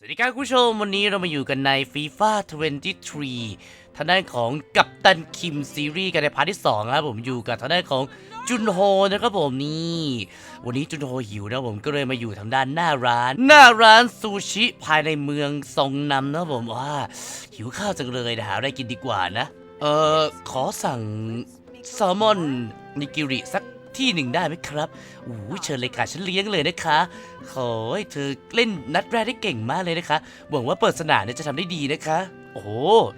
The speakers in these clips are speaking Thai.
สวัสดีครับคุณผู้ชม วันนี้เรามาอยู่กันใน FIFA 23 ทางด้านของกัปตันคิมซีรีส์กันในพาร์ทที่2ครับผมอยู่กับทางด้านของจุนโฮนะครับผมนี่วันนี้จุนโฮหิวนะผมก็เลยมาอยู่ทางด้านหน้าร้าน หน้าร้านซูชิภายในเมืองซงนำนะผมว่าหิวข้าวจังเลยนะหาอะไรกินดีกว่านะ เอ่อ ขอสั่งแซลมอนนิกิริสัก ที่หนึ่งได้ไหมครับอู้ยเชิญเลยค่ะฉันเลี้ยงเลยนะคะขอให้เธอเล่นนัดแรกได้เก่งมากเลยนะคะหวังว่าเปิดสนามเนี่ยจะทำได้ดีนะคะ โอ้โห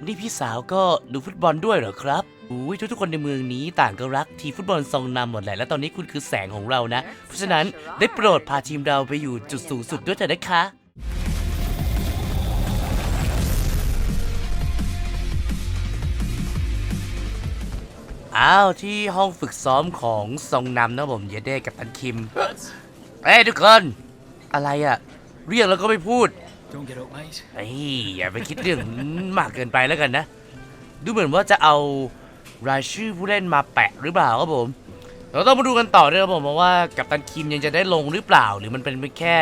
นี่พี่สาวก็ดูฟุตบอลด้วยเหรอครับอุ้ยทุกๆคนในเมืองนี้ต่างก็รักทีมฟุตบอลทรงนำหมดแหละและตอนนี้คุณคือแสงของเรานะ เพราะฉะนั้นได้โปรดพาทีมเราไปอยู่จุดสูงสุดด้วยเถอะนะคะ อ้าวที่ห้องฝึกซ้อมของทรงนำนะผมเยเด้กับตันคิม เอ้ยทุกคน อะไรอะเรียกแล้วก็ไม่พูด Don't get up, mate. เอ้ยอย่าไปคิดเรื่องนั้นมากเกินไปแล้วกันนะ ดูเหมือนว่าจะเอารายชื่อผู้เล่นมาแปะหรือเปล่าครับผม เราต้องมาดูกันต่อด้วยครับผมว่ากัปตันคิมยังจะได้ลงหรือเปล่า หรือมันเป็นแค่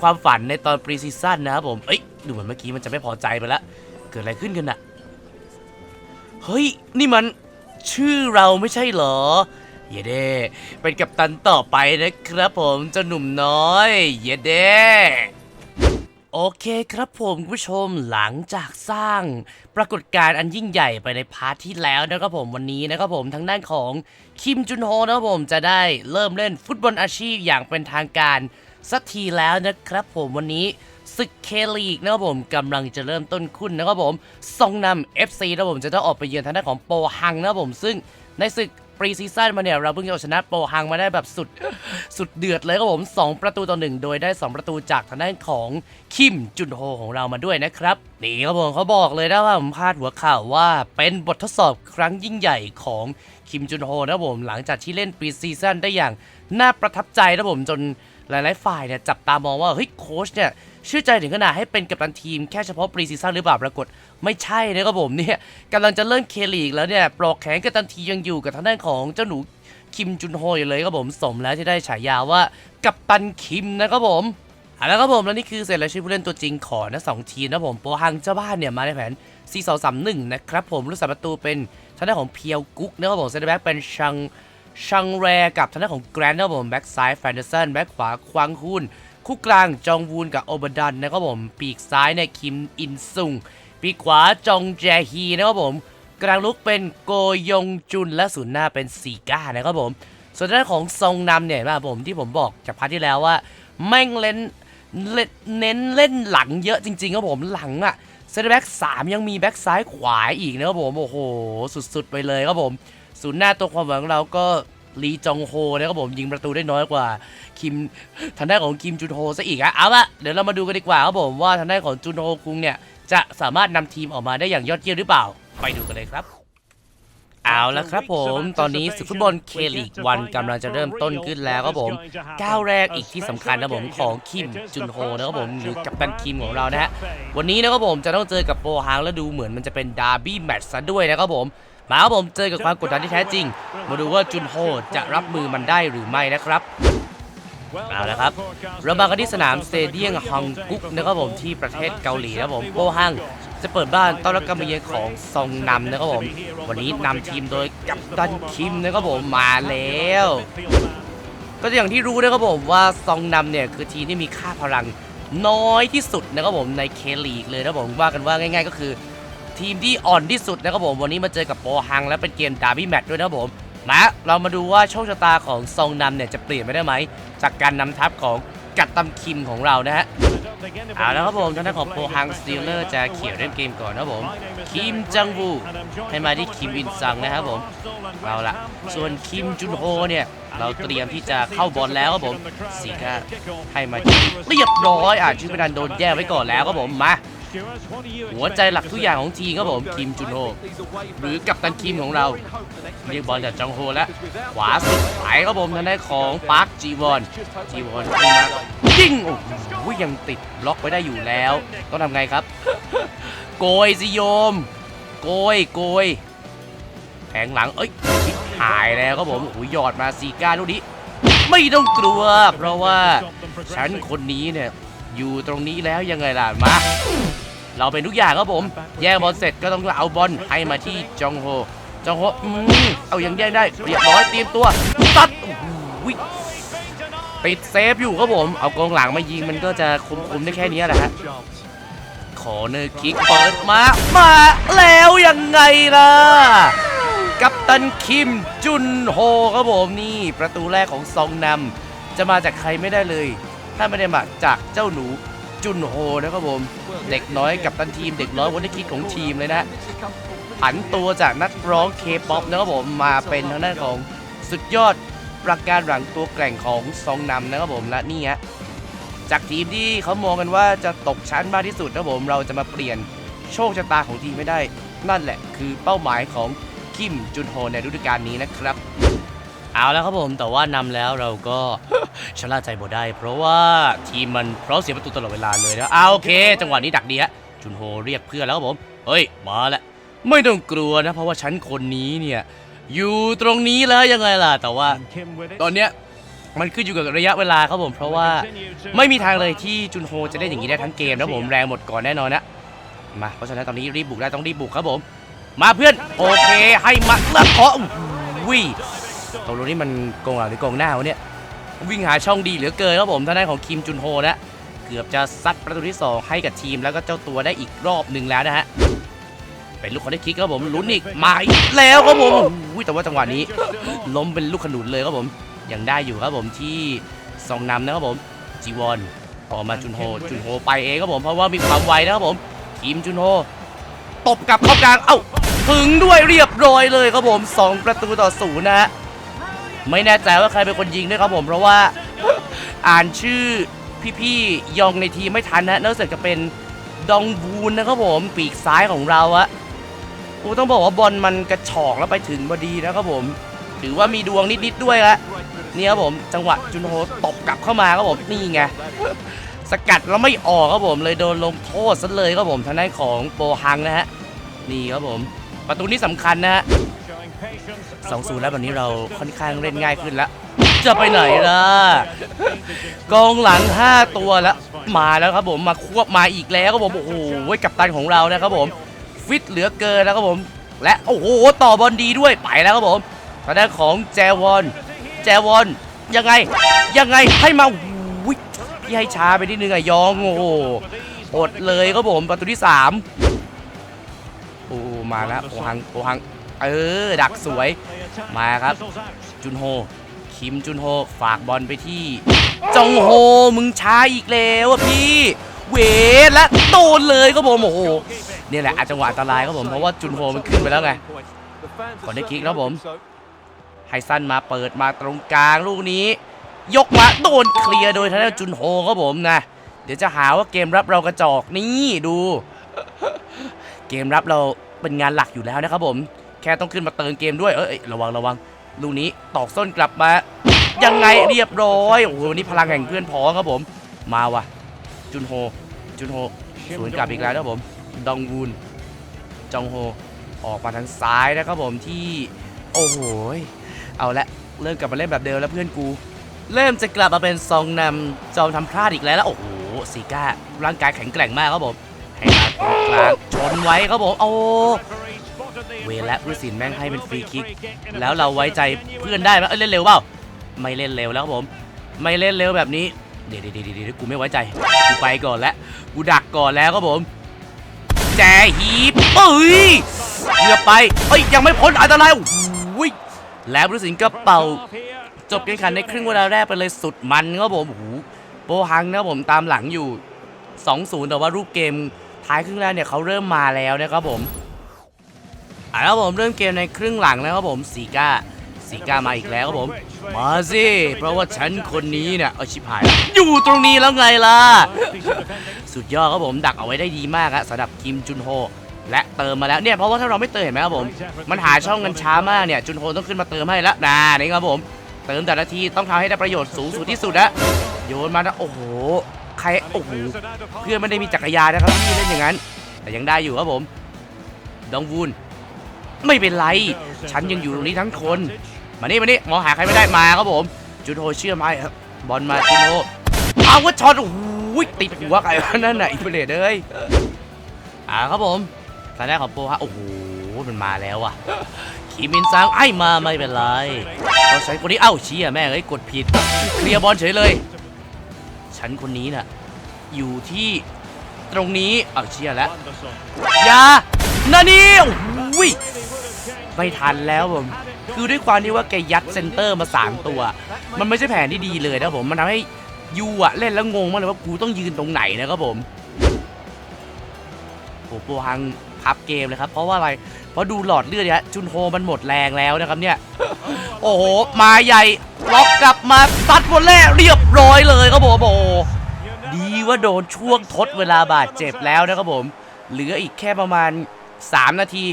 ความฝันในตอนปรีซีซั่นนะครับผม เอ้ยดูเหมือนเมื่อกี้มันจะไม่พอใจไปแล้วเกิดอะไรขึ้นกันอะเฮ้ย นี่มัน ชื่อเราไม่ใช่เหรอ เยเดเป็นกัปตันต่อไปนะครับผมเจ้าหนุ่มน้อย เยเดโอเคครับผมคุณผู้ชมหลังจากสร้างปรากฏการณ์อันยิ่งใหญ่ไปในพาร์ทที่แล้วนะครับผมวันนี้นะครับผมทางด้านของคิมจุนโฮนะครับผมจะได้เริ่มเล่นฟุตบอลอาชีพอย่างเป็นทางการสักทีแล้วนะครับผมวันนี้ ศึกเคลีกนะครับผมกำลังจะเริ่มต้นขึ้นนะครับผมทรงนำ FC นะครับผมจะต้องออกไปเยือนทางด้านของโปฮังนะครับผมซึ่งในศึกปรีซีซั่นมาเนี่ยเราเพิ่งจะเอาชนะโปฮังมาได้แบบสุดสุดเดือดเลยครับผม 2 ประตูต่อหนึ่งโดยได้ 2 ประตูจากทางด้านของคิมจุนโฮของเรามาด้วยนะครับนี่ครับผมเขาบอกเลยนะว่าผมพาดหัวข่าวว่าเป็นบททดสอบครั้งยิ่งใหญ่ของคิมจุนโฮนะครับผมหลังจากที่เล่นปรีซีซั่นได้อย่างน่าประทับใจนะครับผมจน หลายๆฝ่ายเนี่ยจับตามองว่าเฮ้ยโค้ชเนี่ยเชื่อใจถึงขนาดให้เป็นกัปตันทีมแค่เฉพาะปรีซีซั่นหรือเปล่าปรากฏไม่ใช่นะครับผมเนี่ยกำลังจะเริ่มเคลีกแล้วเนี่ยปลอกแขนกัปตันทีมยังอยู่กับทางด้านของเจ้าหนูคิมจุนโฮอยู่เลยครับผมสมแล้วที่ได้ฉายาว่ากัปตันคิมนะครับผมเอาละครับผมแล้วนี่คือเสร็จแล้วชื่อผู้เล่นตัวจริงของนะสองทีมนะผมโปฮังเจ้าบ้านเนี่ยมาในแผน 4 2 3 1 นะครับผมลูกสาประตูเป็นทางด้านของเพียวกุ๊กนะครับผมเซนเตอร์แบ็กเป็นชัง ชังแรกับทางด้านของแกรนด์นะครับผมแบ็กซ้ายแฟนเดอร์สันแบ็กขวาควางฮุนคู่กลางจองวูนกับโอบดันนะครับผม ปีกซ้ายเนี่ยคิมอินซุง ปีกขวาจองแจฮีนะครับผม กลางลุกเป็นโกยงจุนและศูนย์หน้าเป็นซีก้านะครับผม ส่วนด้านของทรงนำเนี่ยนะครับผมที่ผมบอกจากพาร์ทที่แล้วว่า แม่งเล่นเล่นเน้นเล่นหลังเยอะจริงๆครับผมหลังอะเซนเตอร์แบ็กสามยังมีแบ็กซ้ายขวาอีกนะครับผมโอ้โหสุดๆไปเลยครับผม ศูนย์หน้าตัวความหวังเราก็ลีจองโฮนะครับผมยิงประตูได้น้อยกว่าคิมทางด้านของคิมจุนโฮซะอีกอะเอาละเดี๋ยวเรามาดูกันดีกว่าครับผมว่าทางด้านของจุนโฮคุงเนี่ยจะสามารถนำทีมออกมาได้อย่างยอดเยี่ยมหรือเปล่า ไปดูกันเลยครับ เอาละครับผมตอนนี้ศึกฟุตบอลเคลีกวันกำลังจะเริ่มต้นขึ้นแล้วครับผมก้าวแรกอีกที่สำคัญนะผมของคิมจุนโฮนะครับผมหรือกัปตันคิมของเรานะฮะวันนี้นะครับผมจะต้องเจอกับโปฮังแล้วดูเหมือนมันจะเป็นดาร์บี้แมตช์ซะด้วยนะครับผม มาครับผมเจอกับความกดดันที่แท้จริง มาดูว่าจุนโฮจะรับมือมันได้หรือไม่นะครับเอาละครับเรามากันที่สนามสเตเดียมฮองกุกนะครับผมที่ประเทศเกาหลีนะครับผมโปฮังจะเปิดบ้านต้อนรับการมาเยือนของซองนำนะครับผมวันนี้นำทีมโดยกัปตันคิมนะครับผมมาแล้ว ก็อย่างที่รู้นะครับผมว่าซองนำเนี่ยคือทีมที่มีค่าพลังน้อยที่สุดนะครับผมในเคลีกเลยนะครับผมว่ากันว่าง่าย ๆ ก็คือ ทีมที่อ่อนที่สุดนะครับผมวันนี้มาเจอกับโปฮังและเป็นเกมดาร์บี้แมตช์ด้วยนะครับผมมาเรามาดูว่าโชคชะตาของซองนำเนี่ยจะเปลี่ยนไปได้ไหม จากการนำทัพของกัตตัมคิมของเรานะฮะเอาแล้วครับผมทางด้านของโปฮังสตีลเลอร์จะเขี่ยวเล่นเกมก่อนนะครับผมคิมจังวูให้มาที่คิมวินซังนะครับผมเอาละส่วนคิมจุนโฮเนี่ยเราเตรียมที่จะเข้าบอลแล้วครับผมสีก้าให้มาเรียบร้อยอ่านชื่อไม่ดันโดนแย่ไว้ก่อนแล้วครับผมมา หัวใจหลักทุกอย่างของทีมครับผมคิมจุนโฮหรือกัปตันคิมของเราเรียกบอลจากจองโฮแล้วขวาสุดไปครับผมทางด้านของปาร์คจีวอนจีวอนขึ้นมายิงโอ้โหยังติดล็อกไว้ได้อยู่แล้ว ต้องทำไงครับ โกยสิโยม โกยโกยแผงหลัง เอ้ยชิบหายแล้วครับผมโอ้โหหยอดมาซีก้าลูกนี้ ไม่ต้องกลัว เพราะว่าฉันคนนี้เนี่ย อยู่ตรงนี้แล้วยังไงล่ะมา เราเป็นทุกอย่างครับผม แย่งบอลเสร็จก็ต้องเอาบอลให้มาที่จองโฮ จองโฮเอายังแย่งได้เรียบร้อยเตรียมตัวตัดติดเซฟอยู่ครับผม เอากองหลังมายิงมันก็จะคุมๆได้แค่นี้แหละฮะขอเนอร์คิกเปิดมา มาแล้วยังไงล่ะ กัปตันคิมจุนโฮครับผมนี่ ประตูแรกของซองนำจะมาจากใครไม่ได้เลย ถ้าไม่ได้มาจากเจ้าหนูจุนโฮนะครับผม เด็กน้อยกับตันทีม เด็กน้อยวันที่คิดของทีมเลยนะผันตัวจากนักร้องเคป๊อปนะครับผมมาเป็นทางด้านของสุดยอดประการหลังตัวแกร่งของซองนำนะครับผมและนี่ฮะจากทีมที่เขามองกันว่าจะตกชั้นมากที่สุดนะครับผมเราจะมาเปลี่ยนโชคชะตาของทีมไม่ได้ นั่นแหละคือเป้าหมายของคิมจุนโฮในฤดูกาลนี้นะครับ เอาแล้วครับผมแต่ว่านำแล้วเราก็ ชะล่าใจบ่ได้ เพราะว่าทีมมันพร้อมเสียประตูตลอดเวลาเลยนะเอาโอเค จังหวะนี้ดักดีฮะจุนโฮเรียกเพื่อนแล้วครับผมเฮ้ยมาแล้วไม่ต้องกลัวนะ เพราะว่าฉันคนนี้เนี่ยอยู่ตรงนี้แล้วยังไงล่ะ แต่ว่า ตอนเนี้ยมันขึ้นอยู่กับระยะเวลาครับผมเพราะว่า ไม่มีทางเลยที่จุนโฮจะได้อย่างนี้ได้ทั้งเกมนะผมแรงหมดก่อนแน่นอนนะมาเพราะฉะนั้นตอนนี้รีบบุกได้ต้องรีบบุกครับผม มาเพื่อนโอเคให้มาแล้วขอวิ่ ตรงนี้มันโกงหลังหรือโกงหน้าวะเนี่ย วิ่งหาช่องดีเหลือเกินครับผมทางด้านของคิมจุนโฮนะ เกือบจะซัดประตูที่สองให้กับทีมแล้วก็เจ้าตัวได้อีกรอบหนึ่งแล้วนะฮะ เป็นลูกคอนได้คิกครับผมลุ้นอีกมาอีกแล้วครับผมอุ้ยแต่ว่าจังหวะนี้ ล้มเป็นลูกขนุนเลยครับผม ยังได้อยู่ครับผมที่ซองนำนะครับผมจีวอนออกมาจุนโฮ จุนโฮไปเองครับผมเพราะว่ามีความไวนะครับผมทีมจุนโฮตบกับเข้ากลาง เอ้า ถึงด้วยเรียบร้อยเลยครับผมสองประตูต่อศูนย์นะฮะ ไม่แน่ใจว่าใครเป็นคนยิงด้วยครับผมเพราะว่า อ่านชื่อพี่ๆยองในทีมไม่ทันนะเนื่องจากจะเป็นดองบูนนะครับผมปีกซ้ายของเราอะโอ้ต้องบอกว่าบอลมันกระฉอกแล้วไปถึงพอดีนะครับผม ถือว่ามีดวงนิดๆด้วยละนี่ครับผมจังหวะจุนโฮตบกลับเข้ามาครับผมนี่ไงสกัดแล้วไม่ออกครับผมเลยโดนลงโทษซะเลยครับผมทางด้านของโปฮังนะฮะนี่ครับผม ประตูนี้สำคัญนะฮะ สองศูนย์แล้ววันนี้เราค่อนข้างเล่นง่ายขึ้นแล้ว จะไปไหนล่ะ กองหลัง 5 ตัวแล้ว มาแล้วครับผมมาควบมาอีกแล้วครับผม โอ้โหกับตันของเรานะครับผม ฟิตเหลือเกินนะครับผม และโอ้โหต่อบอลดีด้วยไปแล้วครับผมทางด้านของแจวอน แจวอน ยังไง ยังไงให้มาวิที่ให้ช้าไปนิดนึงอะยองโอ้โหอดเลยครับผมประตูที่ 3 โอ้มาแล้วโอหังโอหัง เออ ดักสวย มาครับ จุนโฮ คิมจุนโฮ ฝากบอลไปที่ จงโฮ มึงช้าอีกแล้วอะพี่ เวทและโดนเลยครับผม โอ้โหเนี่ยแหละอาจจังหวะอันตรายครับผม เพราะว่าจุนโฮมันขึ้นไปแล้วไงก่อนได้คิกแล้วผมไฮซันมาเปิดมาตรงกลางลูกนี้ ยกมาโดนเคลียร์โดยทางด้านจุนโฮครับผมนะ เดี๋ยวจะหาว่าเกมรับเรากระจอกนี่ดู เกมรับเราเป็นงานหลักอยู่แล้วนะครับผม แค่ต้องขึ้นมาเติมเกมด้วยเอ้ยระวังระวังลูกนี้ตอกส้นกลับมา ยังไงเรียบร้อยโอ้โหวันนี้พลังแห่งเพื่อนพ้องครับผม มาว่ะ จุนโฮ จุนโฮสวนกลับอีกแล้วครับผม ดองวูนจองโฮออกมาทางซ้ายนะครับผมที่ โอ้โหเอาละเริ่มกลับมาเล่นแบบเดิมแล้วเพื่อนกู เริ่มจะกลับมาเป็นซองนำจอมทำพลาดอีกแล้วแล้วโอ้โหซีก้าร่างกายแข็งแกร่งมากครับผมให้มาตรงกลางชนไว้ครับผมโอ้ เวและรุสินแม่งให้เป็นฟรีคิก แล้วเราไว้ใจเพื่อนได้ไหมเอ้ยเล่นเร็วเปล่าไม่เล่นเร็วแล้วครับผม ไม่เล่นเร็วแบบนี้ เดี๋ยวเดี๋ยวเดี๋ยวกูไม่ไว้ใจกูไปก่อนแล้วกูดักก่อนแล้วครับผมแจฮีบเอ้ยเกือบไปเอ้ยยังไม่พ้นอันตรายโอ้ยแล้วรุสินก็เป่า จบการแข่งขันในครึ่งเวลาแรกไปเลยสุดมันครับผมโอ้โหโปฮังนะครับผมตามหลังอยู่ 2-0 แต่ว่ารูปเกมท้ายครึ่งแรกเนี่ยเขาเริ่มมาแล้วนะครับผม อะแล้วผมเริ่มเกมในครึ่งหลังแล้วครับผมสีก้าสีก้ามาอีกแล้วครับผม มาสิเพราะว่าฉันคนนี้เนี่ยเอาชิบหาย อยู่ตรงนี้แล้วไงล่ะ สุดยอดครับผมดักเอาไว้ได้ดีมากอะสำหรับคิมจุนโฮและเติมมาแล้วเนี่ยเพราะว่าถ้าเราไม่เติมเห็นไหมครับผม มันหาช่องกันช้ามากเนี่ยจุนโฮต้องขึ้นมาเติมให้แล้วนะนี่ครับผม เติมแต่ละทีต้องทำให้ได้ประโยชน์สูงสุดที่สุดนะโยนมานะโอ้โหใครโอ้โหเพื่อนไม่ได้มีจักรยานนะครับที่เล่นอย่างนั้น แต่ยังได้อยู่ครับผมดองวูน ไม่เป็นไร ฉันยังอยู่ตรงนี้ทั้งคน มานี่มานี่มองหาใครไม่ได้มาครับผม จุนโฮเชื่อไหมบอลมาจุนโฮเอาว่าช็อตโอ้โหยติดหัวใครวะนั่นไหนะอินเฟลเอ้ยอ่าครับผมทางด้านของโปฮะโอ้โหมันมาแล้วอะขีมินซังไอ้มาไม่เป็นไรเราใช้คนนี้เอ้าเชี่ยแม่งเอ้กดผิดเคลียร์บอลเฉยเลย ฉันคนนี้น่ะอยู่ที่ตรงนี้เอ้าเชี่ยแล้วยานานี่โอ้ย ไม่ทันแล้วผม คือด้วยความที่ว่าแกยัดเซนเตอร์มาสามตัว มันไม่ใช่แผนที่ดีเลยนะผม มันทำให้ยูอะเล่นแล้วงงมากเลยว่ากูต้องยืนตรงไหนนะครับผมโอ้โหโปรฮังพับเกมเลยครับ เพราะว่าอะไร เพราะดูหลอดเลือดเนี่ยจุนโฮมันหมดแรงแล้วนะครับเนี่ย โอ้โห มาใหญ่ล็อกกลับมาซัดบอลแรกเรียบร้อยเลยครับผมโอ้โหดีว่าโดนช่วงทดเวลาบาดเจ็บแล้วนะครับผม เหลืออีกแค่ประมาณ 3 นาที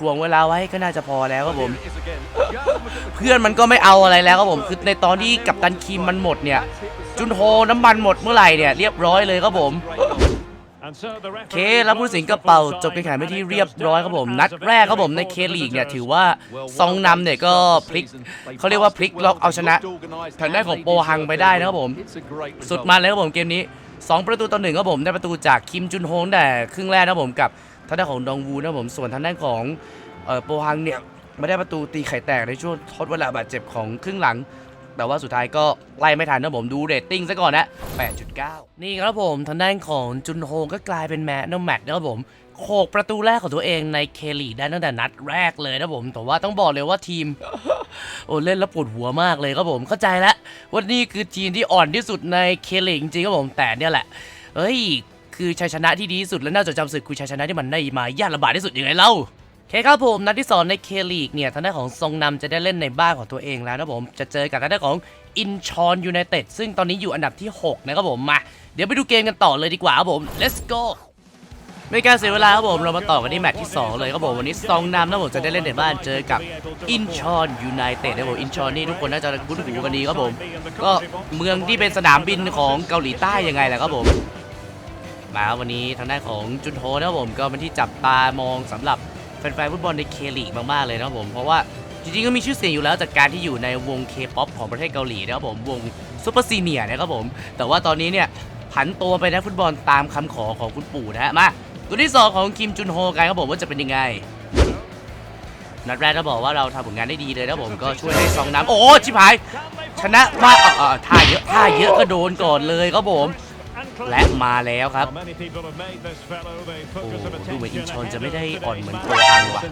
ถ่วงเวลาไว้ก็น่าจะพอแล้วครับผม เพื่อนมันก็ไม่เอาอะไรแล้วครับผมคือในตอนที่กัปตันคิมมันหมดเนี่ย จุนโฮน้ำมันหมดเมื่อไหร่เนี่ยเรียบร้อยเลยครับผมเคแล้วผู้ตัดสินกระเป๋าจบการแข่งขันไปที่เรียบร้อยครับผม นัดแรกครับผมในเคลีกเนี่ยถือว่าซองนำเนี่ยก็พลิกเขาเรียกว่าพลิกล็อกเอาชนะทางด้านของโปฮังไปได้นะครับผม สุดมันเลยครับผมเกมนี้ 2 ประตูต่อหนึ่งครับผมได้ประตูจากคิมจุนโฮงแต่ครึ่งแรกนะครับผมกับ ทางด้านของดองวูนะผมส่วนทางด้านของเอ่อโปฮังเนี่ยไม่ได้ประตูตีไข่แตกในช่วงทดเวลาบาดเจ็บของครึ่งหลัง แต่ว่าสุดท้ายก็ไล่ไม่ทันนะผมดูเรตติ้งซะก่อนนะ 8.9 นี่ครับผมทางด้านของจุนโฮก็กลายเป็นแมตช์นแมตช์นะครับผมโขกประตูแรกของตัวเองในเคลีได้ตั้งแต่นัดแรกเลยนะผม แต่ว่าต้องบอกเลยว่าทีม โอ้เล่นแล้วปวดหัวมากเลยครับผมเข้าใจแล้วว่านี่คือทีมที่อ่อนที่สุดในเคลีจริงๆครับผมแต่เนี่ยแหละเอ้ย คือชัยชนะที่ดีที่สุดและน่าจดจำศึกคือชัยชนะที่มันได้มายากลำบากที่สุดยังไงเล่าเคครับผมนัดที่ 2 ในเคลีกเนี่ยทางด้านของทรงนำจะได้เล่นในบ้านของตัวเองแล้วนะผมจะเจอกับทางด้านของอินชอนยูไนเต็ดซึ่งตอนนี้อยู่อันดับที่ 6 นะครับผมมา เดี๋ยวไปดูเกมกันต่อเลยดีกว่าครับผม let's go ไม่การเสียเวลาครับผมเรามาต่อกันที่แมตช์ที่ 2 เลยครับผมวันนี้ซองนำนะผมจะได้เล่นในบ้านเจอกับอินชอนยูไนเต็ดนะผมอินชอนนี่ทุกคนน่าจะคุ้นหูกันดีครับผม ก็เมืองที่เป็นสนามบินของเกาหลีใต้ยังไงแหละครับผม มาวันนี้ทางด้านของจุนโฮนะครับผมก็เป็นที่จับตามองสำหรับแฟนๆฟุตบอลในเคลีกมากๆเลยนะครับผมเพราะว่าจริงๆก็มีชื่อเสียงอยู่แล้วจากการที่อยู่ในวงเคป๊อปของประเทศเกาหลีนะครับผมวงซูเปอร์ซีเนียนะครับผมแต่ว่าตอนนี้เนี่ยผันตัวไปนักฟุตบอลตามคำขอของคุณปู่นะฮะมาตัวที่สองของคิมจุนโฮกันครับผมว่าจะเป็นยังไงนัดแรกก็บอกว่าเราทำผลงานได้ดีเลยนะผมก็ช่วยให้ซองน้ำโอ้ชิบหายชนะมากเอ่อเออท่าเยอะท่าเยอะก็โดนก่อนเลยครับผม และมาแล้วครับโอ้ดูเหมือนอินชอนจะไม่ได้อ่อนเหมือนโปรฮังว่ะ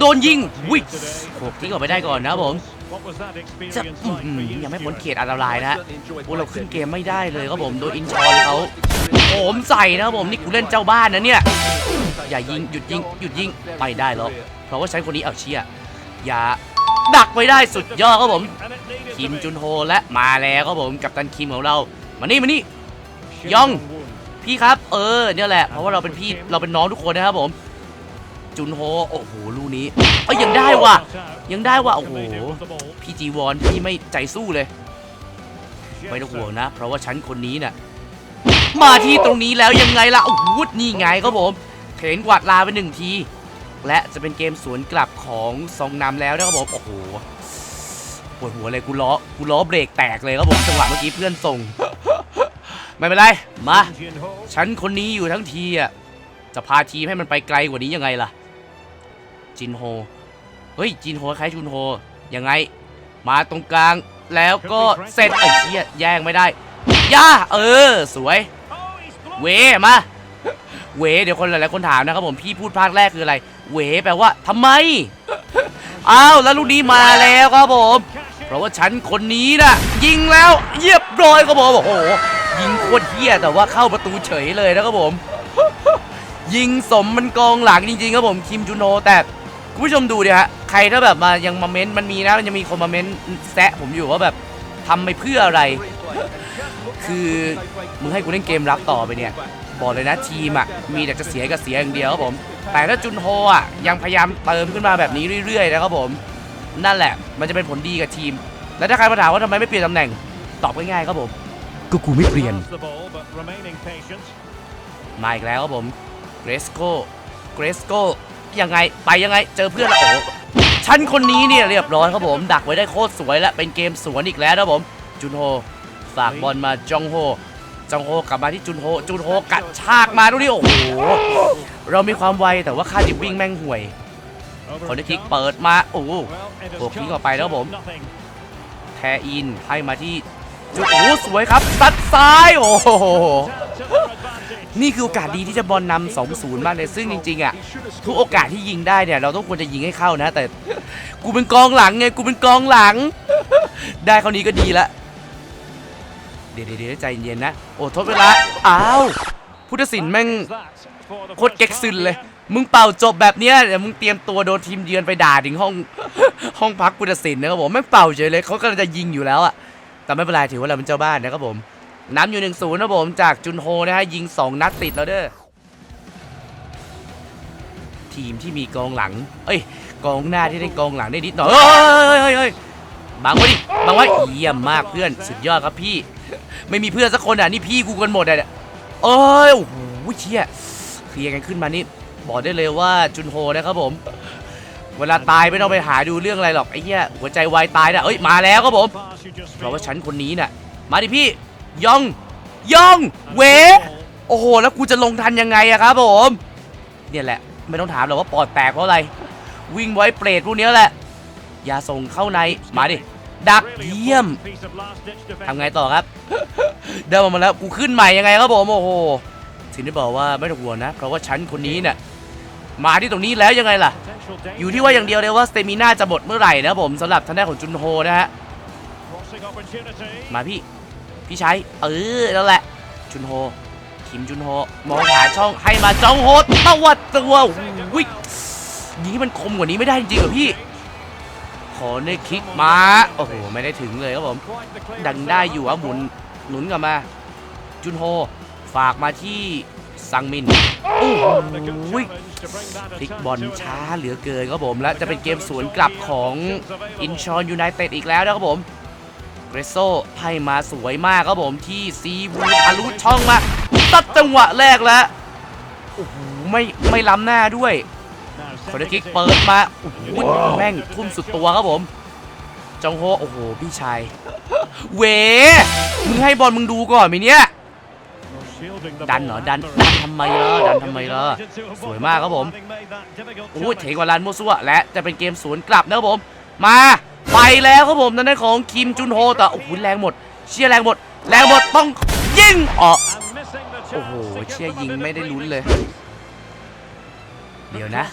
โดนยิงวิโขกทิ้งออกไปได้ก่อนนะครับผมจะอื้อหือยังไม่พ้นเขตอันตรายนะฮะโอ้เราขึ้นเกมไม่ได้เลยครับผมโดยอินชอนเขาโผมใส่นะครับผมนี่กูเล่นเจ้าบ้านนะเนี่ยอย่ายิงหยุดยิงหยุดยิงไปได้หรอกเพราะว่าใช้คนนี้เอาเชียอย่าดักไว้ได้สุดยอดครับผมคิมจุนโฮและมาแล้วครับผมกับตันคิมของเรามานี่มานี่ ย่อง พี่ครับ เออเนี่ยแหละ เพราะว่าเราเป็นพี่เราเป็นน้องทุกคนนะครับผม จุนโฮ โอ้โหลูกนี้เอ้ยยังได้ว่ะ ยังได้ว่ะ โอ้โห พี่จีวอนพี่ไม่ใจสู้เลย ไม่ต้องห่วงนะ เพราะว่าฉันคนนี้น่ะ มาที่ตรงนี้แล้วยังไงล่ะ โอ้โห นี่ไงครับผมเถนกวาดลาไปหนึ่งที และจะเป็นเกมสวนกลับของซองนำแล้วนะครับผม โอ้โหปวดหัวเลยกูล้อกูล้อเบรกแตกเลยครับผมจังหวะเมื่อกี้เพื่อนส่ง ไม่เป็นไร มา ฉันคนนี้อยู่ทั้งทีอะ จะพาทีมให้มันไปไกลกว่านี้ยังไงล่ะ จินโฮ เฮ้ย จินโฮคล้ายจุนโฮ ยังไง มาตรงกลางแล้วก็เสร็จไอ้เชี่ยแย่งไม่ได้ ย่า เออ สวย เวมา เว เดี๋ยวคนหลายๆคนถามนะครับผมพี่พูดภาคแรกคืออะไร เวแปลว่าทำไม อ้าวแล้วลูกนี้มาแล้วครับผม เพราะว่าฉันคนนี้น่ะยิงแล้วเยียบร้อยครับผมโอ้โหยิงโค ตรเฮี้ยแต่ว่าเข้าประตูเฉยเลยนะครับผม ยิงสมมันกองหลังจริงๆครับผมคิมจุนโนแต่คุณผู้ชมดูดิฮะใครถ้าแบบมายังมาเม้นมันมีนะมันยังมีคนมาเม้นแซะผมอยู่ว่าแบบทำไปเพื่ออะไร คือมึงให้กูเล่นเกมรับต่อไปเนี่ยบอกเลยนะทีมอะมีแต่จะเสียกับเสียอย่างเดียวครับผม แต่ถ้าจุนโฮอะยังพยายามเติมขึ้นมาแบบนี้เรื่อยๆนะครับผม นั่นแหละมันจะเป็นผลดีกับทีม แล้วถ้าใครมาถามว่าทำไมไม่เปลี่ยนตำแหน่งตอบง่ายๆครับผม ก็กูไม่เปลี่ยน มาอีกแล้วครับผมเกรสโกเกรสโกยังไงไปยังไงเจอเพื่อนแล้วโอ้โหฉันคนนี้เนี่ยเรียบร้อยครับผม ดักไว้ได้โคตรสวยและเป็นเกมสวนอีกแล้วนะครับผมจุนโฮฝากบอลมาจองโฮจองโฮกลับมาที่จุนโฮจุนโฮกัดชากมาดูดิโอ้โหเรามีความไวแต่ว่าค่าดิบวิ่งแม่งห่วยคนที่คลิกเปิดมาโอ้โหโอ้คลิกออกไปแล้วผมแทอินให้มาที่จุด โอ้โหสวยครับซัดซ้ายโอ้โหนี่คือโอกาสดีที่จะบอลนำ2-0มากเลยซึ่งจริงๆอะทุกโอกาสที่ยิงได้เนี่ยเราต้องควรจะยิงให้เข้านะ แต่กูเป็นกองหลังไงกูเป็นกองหลัง ได้คราวนี้ก็ดีละเดี๋ยวเดี๋ยวใจเย็นนะ โอ้ทดเวลาอ้าวพุทธศิลป์แม่งโคตรเก๊กซึนเลย มึงเป่าจบแบบเนี้ยเดี๋ยวมึงเตรียมตัวโดนทีมเยือนไปด่าถึงห้องห้องพักพุทธศิลป์นะครับผมแม่งเป่าเฉยเลยเขากำลังจะยิงอยู่แล้วอะ แต่ไม่เป็นไรถือว่าเราเป็นเจ้าบ้านนะครับผมน้ำอยู่หนึ่งศูนย์นะผมจากจุนโฮนะฮะยิง 2 นัดติดแล้วเด้อทีมที่มีกองหลัง เอ้ย กองหน้าที่ได้กองหลังได้นิดหน่อยเฮ้ยเฮ้ยเฮ้ยเฮ้ยบังไว้ดิบังไว้เยี่ยมมากเพื่อนสุดยอดครับพี่ ไม่มีเพื่อนสักคนอะนี่พี่กูกันหมดอะเนี่ยเอ้ยโอ้โหเชี่ยเคลียร์กันขึ้นมานี่บอกได้เลยว่าจุนโฮนะครับผม เวลาตายไม่ต้องไปหาดูเรื่องอะไรหรอกไอ้เหี้ยหัวใจวายตายนะเอ้ยมาแล้วครับผมเพราะว่าฉันคนนี้น่ะมาดิพี่ยองยองเวโอ้โหแล้วกูจะลงทันยังไงอะครับผมเนี่ยแหละไม่ต้องถามหรอกว่าปอดแตกเพราะอะไร วิ่งไว้เปรตพวกนี้แหละ อย่าส่งเข้าในมาดิดักเยี่ยมทำไงต่อครับ เดินมาแล้วกูขึ้นใหม่ยังไงครับผมโอ้โหถึงได้บอกว่าไม่ต้องห่วงนะ เพราะว่าฉันคนนี้เนี่ยมาที่ตรงนี้แล้วยังไงล่ะ อยู่ที่ว่าอย่างเดียวเลยว่าสเตมิน่าจะหมดเมื่อไหร่นะผมสำหรับทางด้านของจุนโฮนะฮะมาพี่ พี่ใชัยเออนั่นแหละ จุนโฮ คิมจุนโฮ มองหาช่องให้มาจองโฮตวัดตัววิยิงให้มันคมกว่านี้ไม่ได้จริงๆเหรอพี่ ขอในคลิกมา โอ้โห ไม่ได้ถึงเลยครับผม ดังได้อยู่ครับหมุนหนุนกลับมา จุนโฮ ฝากมาที่ ซังมินโอ้โหพลิกบอลช้าเหลือเกินครับผมและจะเป็นเกมสวนกลับของอินชอนยูไนเต็ดอีกแล้วนะครับผมเกรโซให้มาสวยมากครับผมที่ซีวูทะลุช่องมาตัดจังหวะแรกแล้วโอ้โหไม่ไม่ล้ำหน้าด้วยคนละคิกเปิดมาโอ้โหแม่งทุ่มสุดตัวครับผมจองโฮโอ้โหพี่ชายเวมึงให้บอลมึงดูก่อนไหมเนี่ย ดันเหรอดันดันทำไมล่ะดันทำไมล่ะสวยมากครับผมโอ้ยเทกว่าลานมั่วซั่วและจะเป็นเกมสวนกลับนะครับผม มาไปแล้วครับผมทางด้านของคิมจุนโฮแต่โอ้โหแรงหมด เชียร์แรงหมดแรงหมดต้องยิงออกโอ้โหเชียร์ยิงไม่ได้ลุ้นเลย เดี๋ยวนะ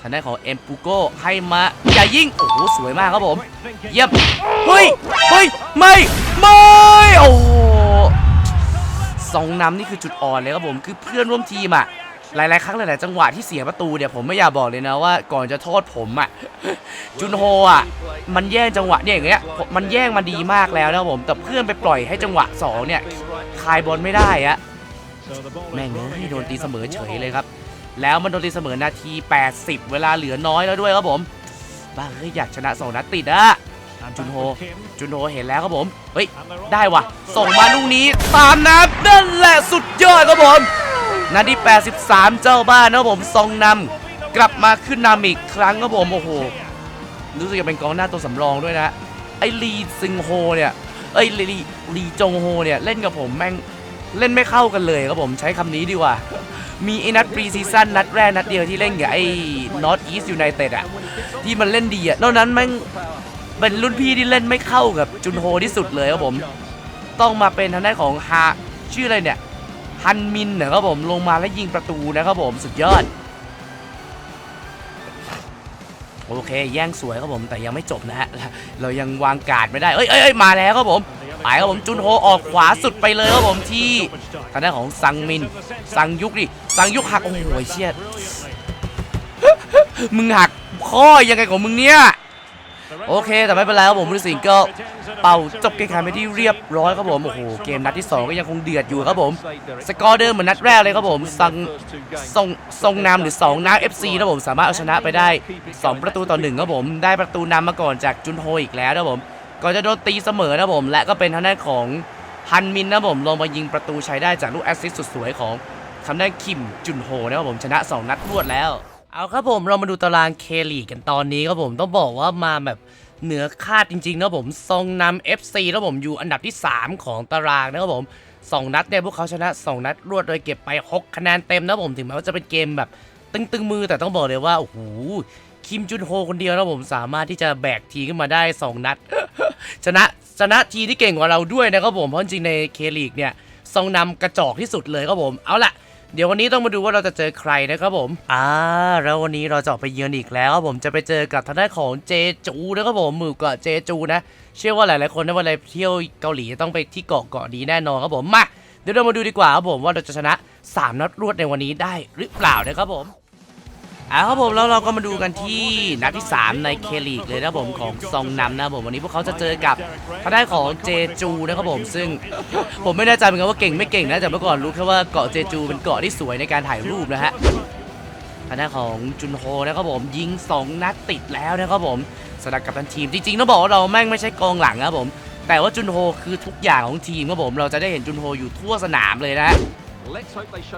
ทางด้านของเอ็มปูโก้ให้มาอย่ายิงโอ้โหสวยมากครับผม เยี่ยมเฮ้ยเฮ้ยไม่ไม่โอ้ สองนำนี่คือจุดอ่อนเลยครับผมคือเพื่อนร่วมทีมอะหลายๆครั้งหลายๆจังหวะที่เสียประตูเนี่ยผมไม่อยากบอกเลยนะว่าก่อนจะโทษผมอะจุนโฮอะมันแย่งจังหวะเนี่ยอย่างเงี้ยมันแย่งมาดีมากแล้วนะครับผมแต่เพื่อนไปปล่อยให้จังหวะสองเนี่ยคายบอลไม่ได้อะแม่งเอ้ยโดนตีเสมอเฉยเลยครับ แล้วมันโดนตีเสมอนาที 80 เวลาเหลือน้อยแล้วด้วยครับผมบ้าเฮ้ยอยากชนะสองนัดติดอะ จุนโฮ จุนโฮเห็นแล้วครับผม เฮ้ย ได้ว่ะ ส่งมาลูกนี้ ตามน้ำนั่นแหละสุดยอดครับผมนาที83 เจ้าบ้านนะครับผมซองนำกลับมาขึ้นนำอีกครั้งครับผมโอ้โหรู้สึกจะเป็นกองหน้าตัวสำรองด้วยนะ ไอ้ลีซิงโฮเนี่ยเอ้ยลีลีจงโฮเนี่ยเล่นกับผมแม่งเล่นไม่เข้ากันเลยครับผมใช้คำนี้ดีกว่า มีไอ้นัดปรีซีซั่นนัดแรกนัดเดียวที่เล่นกับไอ้นอตอีสยูไนเต็ดอะที่มันเล่นดีอะนอกนั้นแม่ง เป็นรุ่นพี่ที่เล่นไม่เข้ากับจุนโฮที่สุดเลยครับผม ต้องมาเป็นทางด้านของฮาชื่ออะไรเนี่ยฮันมินนะครับผมลงมาแล้วยิงประตูนะครับผมสุดยอด โอเค แย่งสวยครับผมแต่ยังไม่จบนะฮะเรายังวางการ์ดไม่ได้เอ้ยเอ้ยเอ้ยมาแล้วครับผมไปครับผมจุนโฮออกขวาสุดไปเลยครับผมที่ทางด้านของซังมินซังยุกดิซังยุกหักโอ้โหเชี่ยมึงหักข้อยังไงของมึงเนี่ย โอเค แต่ไม่เป็นไรครับผมผู้สินก็เป่าจบเกมการไปที่เรียบร้อยครับผม โอ้โห เกมนัดที่ 2 ก็ยังคงเดือดอยู่ครับผม สกอร์เดิมเหมือนนัดแรกเลยครับผมซังทรงทรงนำหรือ 2น้ำ FC นะผม สามารถเอาชนะไปได้ 2 ประตูต่อหนึ่งครับผม ได้ประตูนำมาก่อนจากจุนโฮอีกแล้วนะผม ก่อนจะโดนตีเสมอนะผม และก็เป็นทางด้านของฮันมินนะผม ลงมายิงประตูใช้ได้จากลูกแอสซิสต์สุดสวยของทางด้านคิมจุนโฮนะครับผม ชนะ 2 นัดรวดแล้ว เอาครับผมเรามาดูตารางเคลีกันตอนนี้ครับผมต้องบอกว่ามาแบบเหนือคาดจริงๆนะผมทรงนำ FC แล้วผมอยู่อันดับที่ 3 ของตารางนะครับผม2นัดเนี่ยพวกเขาชนะ 2 นัดรวดโดยเก็บไป6คะแนนเต็มนะผมถึงแม้ว่าจะเป็นเกมแบบตึงๆมือแต่ต้องบอกเลยว่าโอ้โหคิมจุนโฮคนเดียวนะผมสามารถที่จะแบกทีขึ้นมาได้ 2 นัด ชนะชนะทีที่เก่งกว่าเราด้วยนะครับผมเพราะจริงในเคลีกเนี่ยซองนำกระจอกที่สุดเลยครับผมเอาล่ะ เดี๋ยววันนี้ต้องมาดูว่าเราจะเจอใครนะครับผม อ่า แล้ววันนี้เราจะออกไปเยือนอีกแล้วครับผมจะไปเจอกับทางด้านของเจจูนะครับผมหมือกับเจจูนะ เชื่อว่าหลายๆคนในวันไรเที่ยวเกาหลีต้องไปที่เกาะเกาะนี้แน่นอนครับผม มา เดี๋ยวเรามาดูดีกว่าครับผมว่าเราจะชนะ 3 นัดรวดในวันนี้ได้หรือเปล่านะครับผม เอาครับผมแล้วเราก็มาดูกันที่นัดที่ 3 ในเคลีกเลยนะครับผมของซองนำนะครับผมวันนี้พวกเขาจะเจอกับทางด้านของเจจูนะครับผมซึ่ง ผมไม่แน่ใจเหมือนกันว่าเก่งไม่เก่งนะแต่เมื่อก่อนรู้แค่ว่าเกาะเจจูเป็นเกาะที่สวยในการถ่ายรูปนะฮะทางด้านของจุนโฮนะครับผมยิง 2 นัดติดแล้วนะครับผมสำหรับกัปตันทีมจริงๆต้องบอกว่าเราแม่งไม่ใช่กองหลังนะครับผม แต่ว่าจุนโฮคือทุกอย่างของทีมครับผมเราจะได้เห็นจุนโฮอยู่ทั่วสนามเลยนะฮะ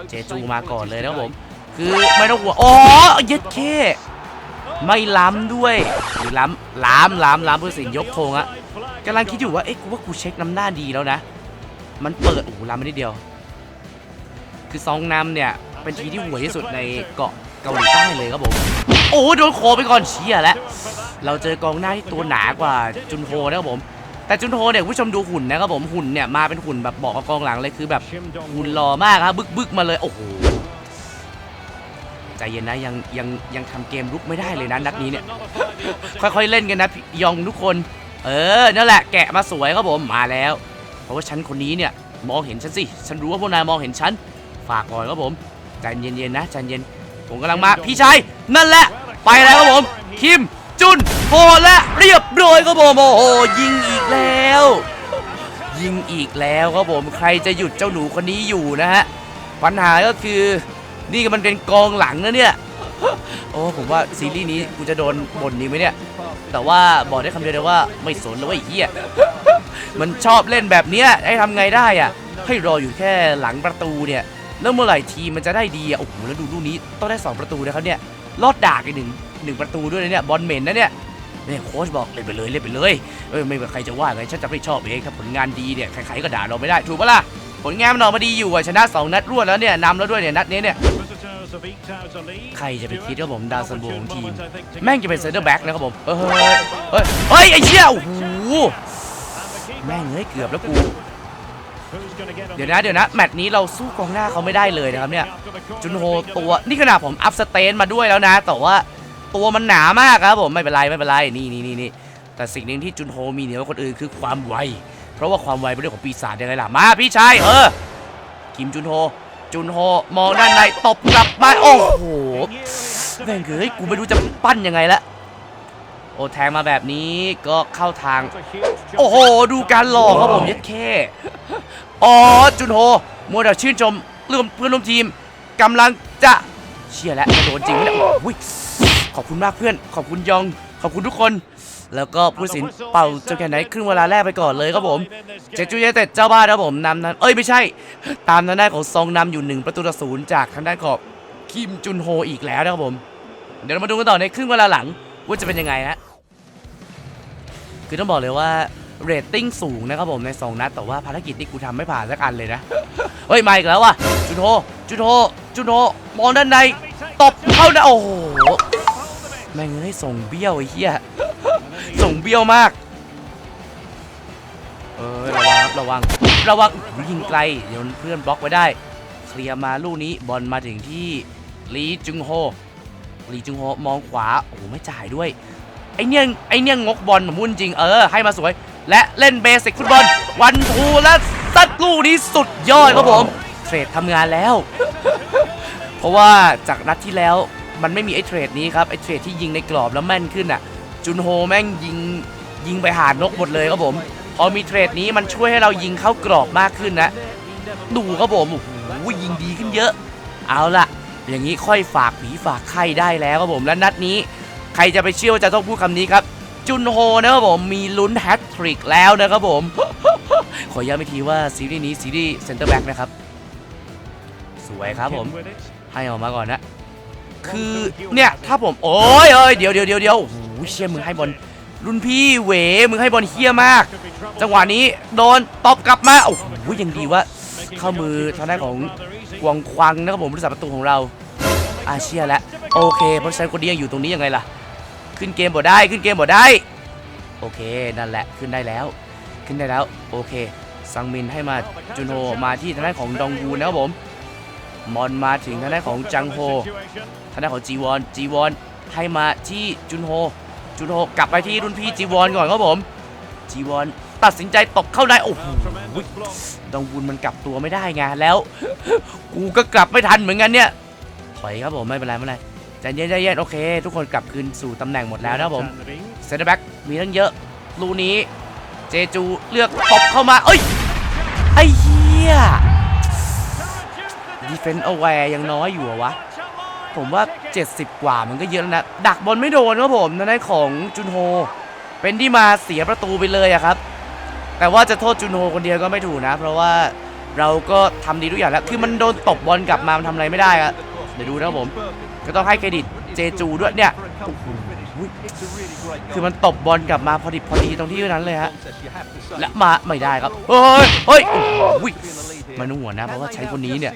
เจจูมาก่อนเลยนะครับผม คือไม่ต้องห่วอ๋อเย็ดเค ไม่ล้ำด้วย หรือล้ำล้ำล้ำล้ำเพื่อสินยกธงอะกำลังคิดอยู่ว่า เอ๊ะกูว่ากูเช็คน้ำหน้าดีแล้วนะ มันเปิดโอ้โหลำไม่ได้เดียว คือซองน้ำเนี่ย เป็นทีที่หวยที่สุดในเกาะเกาหลีใต้เลยครับผม โอ้โดนโคไปก่อนเชียแล้ว เราเจอกองหน้าที่ตัวหนากว่าจุนโฮนะครับผมแต่จุนโฮเนี่ยคุณผู้ชมดูหุ่นนะครับผมหุ่นเนี่ยมาเป็นหุ่นแบบบอกกับกองหลังเลยคือแบบหุ่นหล่อมากครับบึกบึกมาเลยโอ้โห ใจเย็นนะยังยังยังทำเกมรุกไม่ได้เลยนะนัดนี้เนี่ย ค่อยๆเล่นกันนะพี่ยองทุกคน เออนั่นแหละแกะมาสวยครับผมมาแล้ว เพราะว่าฉันคนนี้เนี่ยมองเห็นฉันสิฉันรู้ว่าพวกนายมองเห็นฉันฝากก่อนครับผมใจเย็นๆนะใจเย็นผมกำลังมาพี่ชายนั่นแหละ ไปแล้วครับผมคิมจุนโฮและเรียบร้อยครับผมโอ้โหยิงอีกแล้ว ยิงอีกแล้วครับผมใครจะหยุดเจ้าหนูคนนี้อยู่นะฮะปัญหาก็คือ นี่ก็มันเป็นกองหลังนะเนี่ย โอ้ผมว่าซีรีส์นี้กูจะโดนบ่นนี้ไหมเนี่ย แต่ว่าบอกได้คำเดียวเลยว่าไม่สนแล้วไอ้เหี้ย มันชอบเล่นแบบเนี้ยให้ทำไงได้อะ ให้รออยู่แค่หลังประตูเนี่ย แล้วเมื่อไหร่ทีมมันจะได้ดีอะโอ้โหแล้วดูลูกนี้ต้องได้สองประตูนะครับเนี่ย ลอดดากอีกหนึ่งหนึ่งประตูด้วยนะเนี่ยบอลเหม็นนะเนี่ยเนี่ยโค้ชบอกเล่นไปเลยเล่นไปเลยเออไม่ว่าใครจะว่าไงฉันจะไม่ชอบเองถ้าผลงานดีเนี่ยใครๆก็ด่าเราไม่ได้ถูกปะล่ะผลงานมันออกมาดีอยู่อะชนะสองนัดรวดแล้วเนี่ยนำแล้วด้วยเนี่ยนัดนี้เนี่ย ใครจะไปคิดว่าผมดาวซันโบของทีม แม่งจะเป็นเซนเตอร์แบ็กนะครับผมเฮ้ยเฮ้ยเฮ้ยเฮ้ยไอ้เชี่ยโอ้โหแม่งเฮ้ยเกือบแล้วกูเดี๋ยวนะเดี๋ยวนะแมตช์นี้เราสู้กองหน้าเขาไม่ได้เลยนะครับเนี่ยจุนโฮตัวนี่ขนาดผมอัพสเตนมาด้วยแล้วนะ แต่ว่าตัวมันหนามากครับผมไม่เป็นไรไม่เป็นไรนี่นี่นี่นี่แต่สิ่งหนึ่งที่จุนโฮมีเหนือกว่าคนอื่นคือความไว เพราะว่าความไวเป็นเรื่องของปีศาจยังไงล่ะมาพี่ชายเออคิมจุนโฮ จุนโฮมองด้านในตบกลับมาโอ้โหแม่งเฮ้ยกูไม่รู้จะปั้นยังไงละโอ้แทงมาแบบนี้ก็เข้าทาง โอ้โห ดูการหลอกครับผมยัดแค่อ๋อจุนโฮมัวแต่ชื่นชมเรื่องเพื่อนร่วมทีมกำลังจะเชียร์แล้วโดนจริงไหมเนี่ยโอ้ยขอบคุณมากเพื่อน ขอบคุณยอง ขอบคุณทุกคน แล้วก็ผู้สินเป่าเจ้าแค่ไหนครึ่งเวลาแรกไปก่อนเลยครับผม เจจูเยเต็ดเจ้าบ้านครับผมนำนั้น เอ้ยไม่ใช่ ตามทางด้ของซองนำอยู่หนึ่งประตูต่อศูนย์จากทางด้านของคิมจุนโฮอีกแล้วนะครับผม เดี๋ยวเรามาดูกันต่อในครึ่งเวลาหลังว่าจะเป็นยังไงนะคือต้องบอกเลยว่าเรตติ้งสูงนะครับผมใน2นัดแต่ว่าภารกิจที่กูทำไม่ผ่านสักอันเลยนะ เฮ้ยมาอีกแล้วว่ะจุนโฮจุนโฮจุนโฮมองด้านในตบเข้าหน้าโอ้โห แม่งเอ้ยส่งเบี้ยวไอ้เหี้ยส่งเบี้ยวมาก เออระวังครับระวัง ระวังยยิงไกล เดี๋ยวเพื่อนบล็อกไว้ได้ เคลียร์มาลูกนี้บอลมาถึงที่ลีจุงโฮลีจุงโฮมองขวา โอ้โหไม่จ่ายด้วย ไอเนี่ยไอเนี่ยงกบอลผมมุ่นจริง เออ ให้มาสวย และเล่นเบสิกฟุตบอล วันทูและซัดลูกนี้สุดยอดครับผมเทรดทำงานแล้ว เพราะว่าจากนัดที่แล้ว มันไม่มีไอ้เทรดนี้ครับ ไอ้เทรดที่ยิงในกรอบแล้วแม่นขึ้นอะ จุนโฮแม่งยิงยิงไปหานกหมดเลยครับผม พอมีเทรดนี้มันช่วยให้เรายิงเข้ากรอบมากขึ้นนะ ดูครับผม โอ้โหยิงดีขึ้นเยอะ เอาล่ะ อย่างนี้ค่อยฝากผีฝากไข้ได้แล้วครับผม และนัดนี้ใครจะไปเชื่อว่าจะต้องพูดคำนี้ครับจุนโฮนะครับผมมีลุ้นแฮตทริกแล้วนะครับผม ขอย้ำอีกทีว่าซีรีส์นี้ซีรีส์เซนเตอร์แบ็กนะครับ สวยครับผม ให้ออกมาก่อนนะ คือเนี่ยถ้าผมโอ้ยเอ้ยเดี๋ยวเดี๋ยวเดี๋ยวเดี๋ยวโอ้โหเชี่ยมึงให้บอลรุ่นพี่เหวมึงให้บอลเฮี้ยมาก จังหวะนี้โดนตบกลับมาโอ้โหยังดีว่า เข้ามือทางด้านของกวางควังนะครับผมผู้รักษาประตูของเราอาเชียแล้วโอเคเพราะฉะนั้นคนนี้ยังอยู่ตรงนี้ยังไงล่ะ ขึ้นเกมบ่ได้ขึ้นเกมบ่ได้ โอเคนั่นแหละขึ้นได้แล้ว ขึ้นได้แล้วโอเค ซังมินให้มาจุนโฮมาที่ทางด้านของดองวูนะครับผม มอนมาถึงทางด้านของจังโฮทางด้านของจีวอนจีวอนให้มาที่จุนโฮจุนโฮกลับไปที่รุ่นพี่จีวอนก่อนครับผมจีวอนตัดสินใจตบเข้าในโอ้โหดองวูนมันกลับตัวไม่ได้ไงแล้ว กูก็กลับไม่ทันเหมือนกันเนี่ยถอยครับผมไม่เป็นไรไม่เป็นไรใจเย็นใจเย็นโอเค ทุกคนกลับคืนสู่ตำแหน่งหมดแล้วนะผมเซนเตอร์แบ็กมีตั้งเยอะลูนี้ เจจูเลือกตบเข้ามาเอ้ยไอ้เหี้ย ดีเฟนต์เอาแวร์ยังน้อยอยู่วะ ผมว่า 70 กว่ามันก็เยอะแล้วนะ ดักบอลไม่โดนครับผมนั่นของจุนโฮ เป็นที่มาเสียประตูไปเลยอะครับ แต่ว่าจะโทษจุนโฮคนเดียวก็ไม่ถูกนะ เพราะว่าเราก็ทำดีทุกอย่างแล้ว คือมันโดนตบบอลกลับมามันทำอะไรไม่ได้อะเดี๋ยวดูนะผม ก็ต้องให้เครดิตเจจูด้วยเนี่ยคือมันตบบอลกลับมาพอดีพอดีตรงที่นั้นเลยฮะ และมาไม่ได้ครับ เฮ้ย เฮ้ย โอ้โหมันหัวนะเพราะว่าใช้คนนี้เนี่ย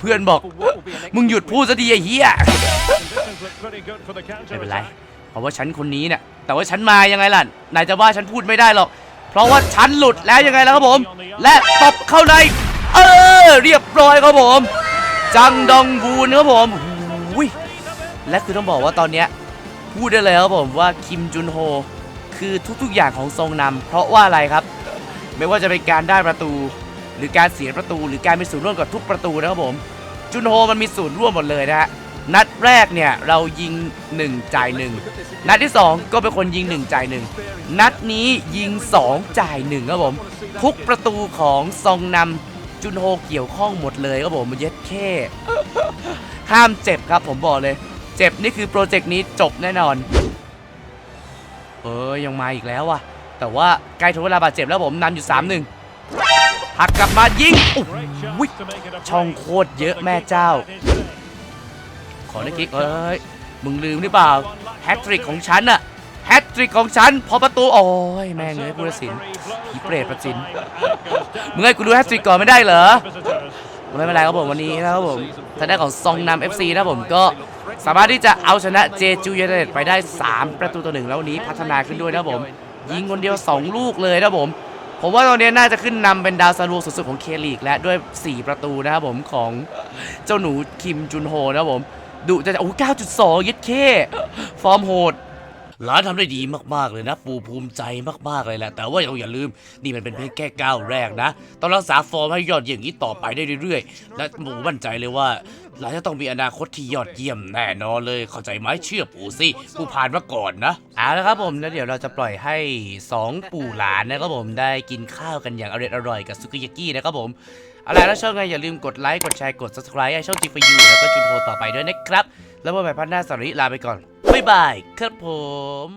เพื่อนบอก มึงหยุดพูดซะดีไอ้เหี้ยไม่เป็นไรเพราะว่าฉันคนนี้เนี่ยแต่ว่าฉันมายังไงล่ะนายจะว่าฉันพูดไม่ได้หรอก เพราะว่าฉันหลุดแล้วยังไงล่ะครับผม และตบเข้าใน เออ เรียบร้อยครับผม จังดองวูนครับผมหูยและคือต้องบอกว่าตอนเนี้ยพูดได้เลยครับผมว่าคิมจุนโฮคือทุกๆอย่างของทรงนำเพราะว่าอะไรครับ ไม่ว่าจะเป็นการได้ประตู หรือการเสียประตู หรือการมีส่วนร่วมกับทุกประตูนะครับผมจุนโฮมันมีส่วนร่วมหมดเลยนะฮะนัดแรกเนี่ยเรายิง 1 จ่าย 1 นัดที่ 2 ก็เป็นคนยิง 1 จ่าย 1 นัดนี้ยิง 2 จ่าย 1 ครับผม ทุกประตูของซองนำจุนโฮเกี่ยวข้องหมดเลยครับผมเย็ดแค่ห้ามเจ็บครับผมบอกเลย เจ็บนี่คือโปรเจกต์นี้จบแน่นอนเออยังมาอีกแล้วว่ะ แต่ว่าใกล้ถึงเวลาบาดเจ็บแล้วผมนำอยู่ 3-1 หักกลับมายิงโอ้โหช่องโคตรเยอะแม่เจ้า ขอได้คลิกเอ้ยมึงลืมหรือเปล่าแฮตทริกของฉันอะแฮตทริกของฉัน พอประตู โอ้ย แม่งเลยผู้ตัดสินผีเปรตประสินมึงให้กูดูแฮตทริกก่อนไม่ได้เหรอ ไม่เป็นไรครับผมวันนี้นะครับผมทางด้านของซองนำ FC นะครับผมก็สามารถที่จะเอาชนะเจจูยูไนเต็ดไปได้ 3 ประตูต่อหนึ่งแล้ววันนี้พัฒนาขึ้นด้วยนะผม ยิงคนเดียว 2 ลูกเลยนะผม ผมว่าตอนนี้น่าจะขึ้นนำเป็นดาวซันโวสุดๆของเคลีกและด้วย 4 ประตูนะครับผมของเจ้าหนูคิมจุนโฮนะครับผมดุจะโอ้9.2 ยึดเค ฟอร์มโหด ร้านทำได้ดีมากๆเลยนะ ปูภูมิใจมากๆเลยแหละ แต่ว่าอย่าลืมนี่มันเป็นเพียงแค่ก้าวแรกนะ ต้องรักษาฟอร์มให้ยอดเยี่ยมอย่างนี้ต่อไปได้เรื่อยๆ และปูมั่นใจเลยว่าเรานจะต้องมีอนาคตที่ยอดเยี่ยมแน่นอนเลย เข้าใจไหมเชื่อปู่สิปู่ผ่านมาก่อนนะเอาละครับผมแล้วเดี๋ยวเราจะปล่อยให้ 2 ปู่หลานนะครับผมได้กินข้าวกันอย่างอร่อยอร่อยๆกับซุกิยากินะครับผมเอาล่ะแล้วชอบไงอย่าลืมกดไลค์กดแชร์กด subscribe ให้ช่อง g ีฟยูแล้วก็จุนโฮต่อไปด้วยนะครับ แล้วพบกันใหม่พัฒนาสาริลาไปก่อนบ๊ายบายครับผม